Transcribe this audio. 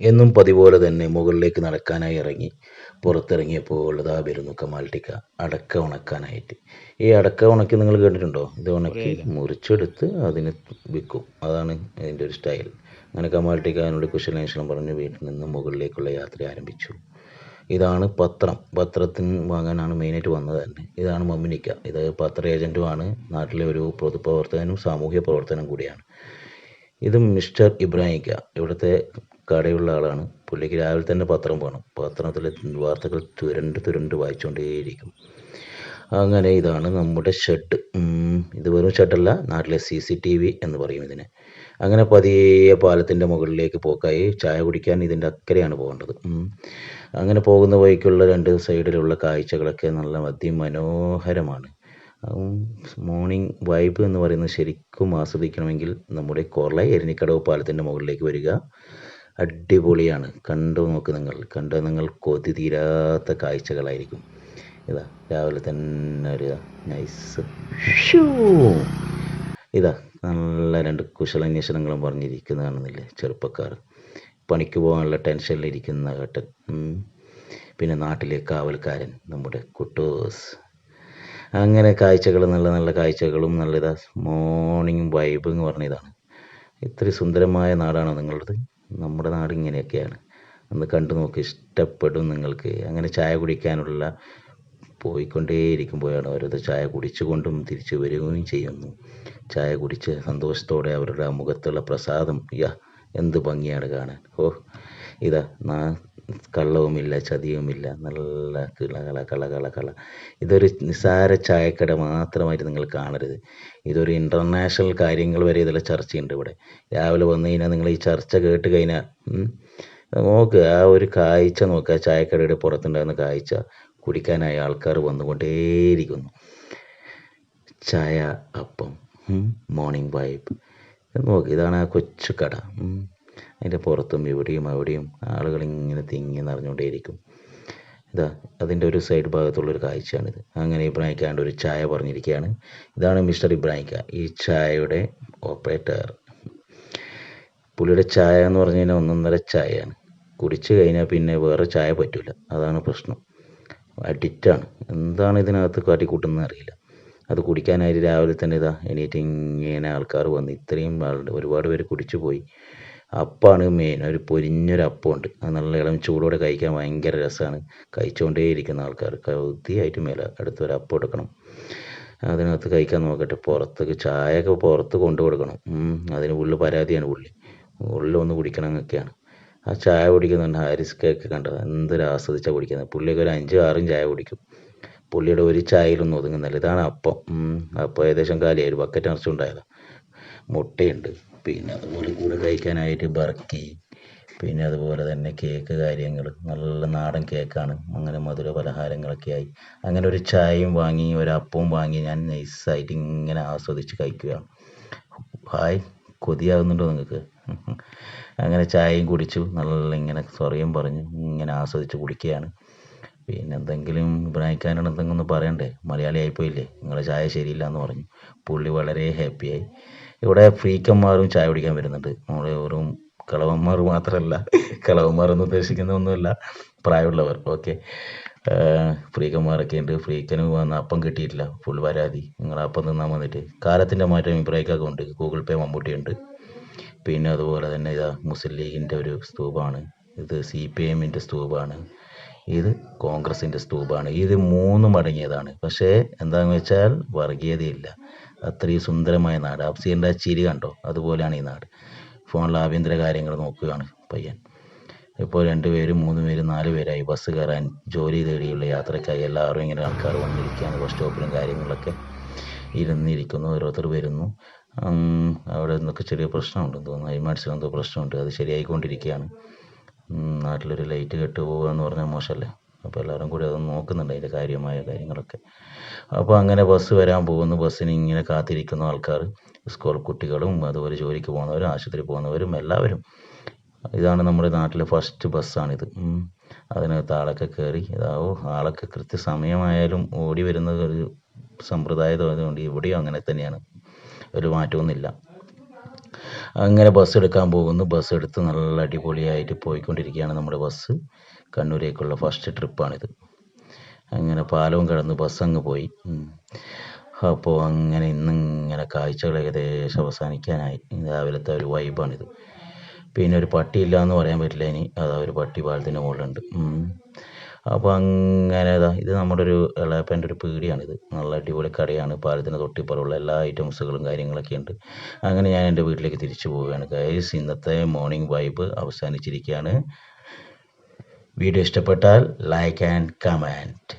എന്നും പതിപോലെ തന്നെ മുകളിലേക്ക് നടക്കാനായി ഇറങ്ങി പുറത്തിറങ്ങിയപ്പോൾ ഉള്ളതാ വരുന്നു കമാൽട്ടിക്ക അടക്ക ഉണക്കാനായിട്ട്. ഈ അടക്ക ഉണക്കി നിങ്ങൾ കേട്ടിട്ടുണ്ടോ ഇത് ഉണക്കി മുറിച്ചെടുത്ത് അതിന് വിൽക്കും അതാണ് ഇതിന്റെ ഒരു സ്റ്റൈൽ അങ്ങനെ കമാൽട്ടിക്ക അതിനോട് കുശലേഷണം പറഞ്ഞ് വീട്ടിൽ നിന്ന് മുകളിലേക്കുള്ള യാത്ര ആരംഭിച്ചു. ഇതാണ് പത്രം. പത്രത്തിന് വാങ്ങാനാണ് മെയിനായിട്ട് വന്നത് തന്നെ. ഇതാണ് മമ്മിനിക്ക. ഇത് പത്ര ഏജന്റുമാണ് നാട്ടിലെ ഒരു പൊതുപ്രവർത്തകനും സാമൂഹ്യ പ്രവർത്തനം കൂടിയാണ്. ഇത് മിസ്റ്റർ ഇബ്രാഹിക്ക ഇവിടുത്തെ കടയുള്ള ആളാണ്. പുള്ളിക്ക് രാവിലെ തന്നെ പത്രം വേണം. പത്രത്തിലെ വാർത്തകൾ തുരണ്ട് തുരണ്ട് വായിച്ചുകൊണ്ടേയിരിക്കും അങ്ങനെ ഇതാണ് നമ്മുടെ ഷെഡ്. ഇത് വെറും ഷെഡല്ല നാട്ടിലെ സി സി ടി വി എന്ന് പറയും ഇതിനെ. അങ്ങനെ പതിയെ പാലത്തിന്റെ മുകളിലേക്ക് പോക്കായി ചായ കുടിക്കാൻ ഇതിന്റെ അക്കരെയാണ് പോകേണ്ടത്. അങ്ങനെ പോകുന്ന വഴിക്കുള്ള രണ്ട് സൈഡിലുള്ള കാഴ്ചകളൊക്കെ നല്ല അതിമനോഹരമാണ്. മോർണിംഗ് വൈബ് എന്ന് പറയുന്നത് ശരിക്കും ആസ്വദിക്കണമെങ്കിൽ നമ്മുടെ കോർള എരിനിക്കടവ് പാലത്തിന്റെ മുകളിലേക്ക് വരിക. അടിപൊളിയാണ്. കണ്ടു നോക്ക് നിങ്ങൾ. കണ്ടു നിങ്ങൾ കൊതി തീരാത്ത കാഴ്ചകളായിരിക്കും. ഇതാ രാവിലെ തന്നെ ഒരു നൈസ് ഇതാ നല്ല രണ്ട് കുശലാന്വേഷണങ്ങളും പറഞ്ഞിരിക്കുന്നതാണെന്നില്ലേ ചെറുപ്പക്കാർ. പണിക്ക് പോകാനുള്ള ടെൻഷനിലിരിക്കുന്ന ഏട്ടൻ. ഉം. പിന്നെ നാട്ടിലെ കാവൽക്കാരൻ നമ്മുടെ കുട്ടൂസ്. അങ്ങനെ കാഴ്ചകൾ നല്ല നല്ല കാഴ്ചകളും നല്ല ഇതാ മോർണിംഗ് വൈബ് എന്ന് പറഞ്ഞ ഇതാണ് ഇത്രയും സുന്ദരമായ നാടാണോ നിങ്ങളുടേത് നമ്മുടെ നാട് ഇങ്ങനെയൊക്കെയാണ്. ഒന്ന് കണ്ടു നോക്ക് ഇഷ്ടപ്പെടും നിങ്ങൾക്ക്. അങ്ങനെ ചായ കുടിക്കാനുള്ള പോയിക്കൊണ്ടേയിരിക്കുമ്പോഴാണ് ഓരോരുത്തർ ചായ കുടിച്ചുകൊണ്ടും തിരിച്ചു വരികയും ചെയ്യുന്നു. ചായ കുടിച്ച് സന്തോഷത്തോടെ അവരുടെ ആ മുഖത്തുള്ള പ്രസാദം യാ എന്ത് ഭംഗിയാണ് കാണാൻ. ഓ ഇതാ കള്ളവുമില്ല ചതിയുമില്ല നല്ല കിള കള കള ഇതൊരു നിസ്സാര ചായക്കട മാത്രമായിട്ട് നിങ്ങൾ കാണരുത്. ഇതൊരു ഇന്റർനാഷണൽ കാര്യങ്ങൾ വരെ ഇതിൽ ചർച്ചയുണ്ട് ഇവിടെ. രാവിലെ വന്നു കഴിഞ്ഞാൽ നിങ്ങൾ ഈ ചർച്ച കേട്ട് കഴിഞ്ഞാൽ നോക്ക് ആ ഒരു കാഴ്ച നോക്കുക ചായക്കടയുടെ പുറത്തുണ്ടാകുന്ന കാഴ്ച കുടിക്കാനായി ആൾക്കാർ വന്നുകൊണ്ടേയിരിക്കുന്നു. ചായ അപ്പം മോർണിംഗ് വൈബ് നോക്ക് ഇതാണ് ആ കൊച്ചു കട. അതിന്റെ പുറത്തും ഇവിടെയും അവിടെയും ആളുകൾ ഇങ്ങനെ തിങ്ങി നിറഞ്ഞുകൊണ്ടേയിരിക്കും. ഇതാ അതിന്റെ ഒരു സൈഡ് ഭാഗത്തുള്ളൊരു കാഴ്ചയാണിത്. അങ്ങനെ ഇബ്രാഹിക്കാണ്ട് ഒരു ചായ പറഞ്ഞിരിക്കുകയാണ്. ഇതാണ് മിസ്റ്റർ ഇബ്രാഹിക്ക ഈ ചായയുടെ ഓപ്പറേറ്റർ പുള്ളിയുടെ ചായ എന്ന് പറഞ്ഞു കഴിഞ്ഞാൽ ഒന്നൊന്നര ചായയാണ് കുടിച്ചു കഴിഞ്ഞാൽ പിന്നെ വേറെ ചായ പറ്റില്ല അതാണ് പ്രശ്നം. അഡിക്റ്റാണ് എന്താണ് ഇതിനകത്ത് കാട്ടിക്കൂട്ടുന്നത് അറിയില്ല. അത് കുടിക്കാനായിട്ട് രാവിലെ തന്നെ ഇതാ എണീറ്റ് ഇങ്ങനെ ആൾക്കാർ വന്ന് ഇത്രയും ഒരുപാട് പേര് കുടിച്ചു പോയി. അപ്പമാണ് മെയിൻ ഒരു പൊരിഞ്ഞൊരു അപ്പമുണ്ട് അത് നല്ല ഇളം ചൂടോടെ കഴിക്കാൻ ഭയങ്കര രസമാണ് കഴിച്ചുകൊണ്ടേ ഇരിക്കുന്ന ആൾക്കാർ കൗതിയായിട്ട് മേലെ അടുത്തൊരു അപ്പം എടുക്കണം അതിനകത്ത് കഴിക്കാൻ നോക്കട്ടെ. പുറത്തേക്ക് ചായയൊക്കെ പുറത്ത് കൊണ്ടു കൊടുക്കണം. അതിന് ഉള്ളിൽ പരാതിയാണ് പുള്ളി ഉള്ളിൽ ഒന്ന് കുടിക്കണം എന്നൊക്കെയാണ് ആ ചായ കുടിക്കുന്നുണ്ട്. ഹാരിസ് കേക്ക് കണ്ടത്. എന്തൊരു ആസ്വദിച്ചാണ് കുടിക്കുന്നത്. പുള്ളിയൊക്കെ ഒരു അഞ്ചും ആറും ചായ കുടിക്കും. പുള്ളിയുടെ ഒരു ചായയിലൊന്നും ഒതുങ്ങുന്നില്ല. ഇതാണ് അപ്പം. അപ്പം ഏകദേശം കാലിയായി. ഒരു ബക്കറ്റ് നിറച്ചുണ്ടായതാണ് മുട്ടയുണ്ട്. പിന്നെ അതുപോലെ കൂടെ കഴിക്കാനായിട്ട് ബർക്കി പിന്നെ അതുപോലെ തന്നെ കേക്ക് കാര്യങ്ങൾ നല്ല നാടൻ കേക്കാണ് അങ്ങനെ മധുര പലഹാരങ്ങളൊക്കെ ആയി. അങ്ങനെ ഒരു ചായയും വാങ്ങി ഒരു അപ്പവും വാങ്ങി ഞാൻ നൈസായിട്ട് ഇങ്ങനെ ആസ്വദിച്ച് കഴിക്കുകയാണ്. ഹായ് കൊതിയാകുന്നുണ്ടോ നിങ്ങൾക്ക് അങ്ങനെ ചായയും കുടിച്ചു നല്ല ഇങ്ങനെ സൊറയും പറഞ്ഞു ഇങ്ങനെ ആസ്വദിച്ച് കുടിക്കുകയാണ്. പിന്നെ എന്തെങ്കിലും ഇബ്രാഹിക്കാനോട് എന്തെങ്കിലും ഒന്ന് പറയണ്ടേ? മലയാളി ആയിപ്പോയില്ലേ? നിങ്ങളെ ചായ ശരിയില്ല എന്ന് പറഞ്ഞു. പുള്ളി വളരെ ഹാപ്പിയായി ഇവിടെ ഫ്രീക്കന്മാരും ചായ കുടിക്കാൻ വരുന്നുണ്ട്. നമ്മുടെ വെറും കളവന്മാർ മാത്രമല്ല കളവന്മാർ എന്ന് ഉദ്ദേശിക്കുന്ന ഒന്നുമല്ല പ്രായമുള്ളവർ. ഓക്കെ ഫ്രീക്കന്മാരൊക്കെ ഉണ്ട്. ഫ്രീക്കന് വന്ന അപ്പം കിട്ടിയിട്ടില്ല. ഫുൾ പരാതി. നിങ്ങൾ അപ്പം തിന്നാൻ വന്നിട്ട് കാലത്തിന്റെ മാറ്റം ഇബ്രാഹിക്കൊക്കെ ഉണ്ട്. ഗൂഗിൾ പേ മമ്മൂട്ടിയുണ്ട് പിന്നെ അതുപോലെ തന്നെ ഇതാ മുസ്ലിം ലീഗിന്റെ ഒരു സ്തൂപമാണ് ഇത് സി പി എമ്മിന്റെ സ്തൂപമാണ് ഇത് കോൺഗ്രസിന്റെ സ്തൂപമാണ് ഇത് മൂന്നും അടങ്ങിയതാണ്. പക്ഷേ എന്താണെന്ന് വെച്ചാൽ വർഗീയതയില്ല. അത്രയും സുന്ദരമായ നാട്. അഫ്സീന്റെ ആ ചിരി കണ്ടോ? അതുപോലെയാണ് ഈ നാട്. ഫോണിൽ ആഭ്യന്തര കാര്യങ്ങൾ നോക്കുകയാണ് പയ്യൻ. ഇപ്പോൾ രണ്ട് പേരും മൂന്ന് പേരും നാല് പേരായി. ബസ് കയറാൻ ജോലി തേടിയുള്ള യാത്രക്കായി എല്ലാവരും ഇങ്ങനെ ആൾക്കാർ വന്നിരിക്കുകയാണ്. ബസ് സ്റ്റോപ്പിലും കാര്യങ്ങളിലൊക്കെ ഇരുന്നിരിക്കുന്നു. ഓരോരുത്തർ വരുന്നു. അവിടെ നിന്നൊക്കെ ചെറിയ പ്രശ്നമുണ്ടെന്ന് തോന്നുന്നു. അഴിമാടിച്ചെന്തോ പ്രശ്നമുണ്ട്. അത് ശരിയായിക്കൊണ്ടിരിക്കുകയാണ്. നാട്ടിലൊരു ലൈറ്റ് കെട്ട് പോകുക എന്ന് പറഞ്ഞാൽ മോശമല്ലേ? അപ്പോൾ എല്ലാവരും കൂടി അത് നോക്കുന്നുണ്ട് അതിന്റെ കാര്യമായ കാര്യങ്ങളൊക്കെ. അപ്പോൾ അങ്ങനെ ബസ് വരാൻ പോകുന്നു. ബസ്സിന് ഇങ്ങനെ കാത്തിരിക്കുന്ന ആൾക്കാർ സ്കൂൾ കുട്ടികളും അതുപോലെ ജോലിക്ക് പോകുന്നവരും ആശുപത്രി പോകുന്നവരും എല്ലാവരും. ഇതാണ് നമ്മുടെ നാട്ടിലെ ഫസ്റ്റ് ബസ്സാണിത്. അതിനകത്ത് ആളൊക്കെ കയറി ഇതാവോ ആളൊക്കെ കൃത്യസമയമായാലും ഓടി വരുന്ന ഒരു സമ്പ്രദായം ആയതുകൊണ്ട് ഇവിടെയും അങ്ങനെ തന്നെയാണ്. ഒരു മാറ്റമൊന്നുമില്ല. അങ്ങനെ ബസ് എടുക്കാൻ പോകുന്നു. ബസ് എടുത്ത് നല്ല അടിപൊളിയായിട്ട് പോയിക്കൊണ്ടിരിക്കുകയാണ് നമ്മുടെ ബസ് കണ്ണൂരേക്കുള്ള ഫസ്റ്റ് ട്രിപ്പാണിത് അങ്ങനെ പാലവും കടന്ന് ബസ് അങ്ങ് പോയി. അപ്പോൾ അങ്ങനെ ഇന്നിങ്ങനെ കാഴ്ചകൾ ഏകദേശം അവസാനിക്കാനായി. രാവിലത്തെ ഒരു വൈബാണിത് പിന്നെ ഒരു പട്ടി ഇല്ല എന്ന് പറയാൻ പറ്റില്ല ഇനി. അതാ ഒരു പട്ടി പാലത്തിന്റെ മുകളിലുണ്ട്. അപ്പോൾ അങ്ങനെ ഇതാ ഇത് നമ്മുടെ ഒരു ഇളയപ്പന്റെ ഒരു പീടിയാണിത്. നല്ല അടിപൊളി കടയാണ്. പാലത്തിന് തൊട്ടിപ്പുറമുള്ള എല്ലാ ഐറ്റംസുകളും കാര്യങ്ങളൊക്കെ ഉണ്ട്. അങ്ങനെ ഞാൻ എന്റെ വീട്ടിലേക്ക് തിരിച്ചു പോവുകയാണ്. ഗൈസ് ഇന്നത്തെ മോർണിംഗ് വൈബ് അവസാനിച്ചിരിക്കുകയാണ്. വീഡിയോ ഇഷ്ടപ്പെട്ടാൽ ലൈക്ക് ആൻഡ് കമൻറ്റ്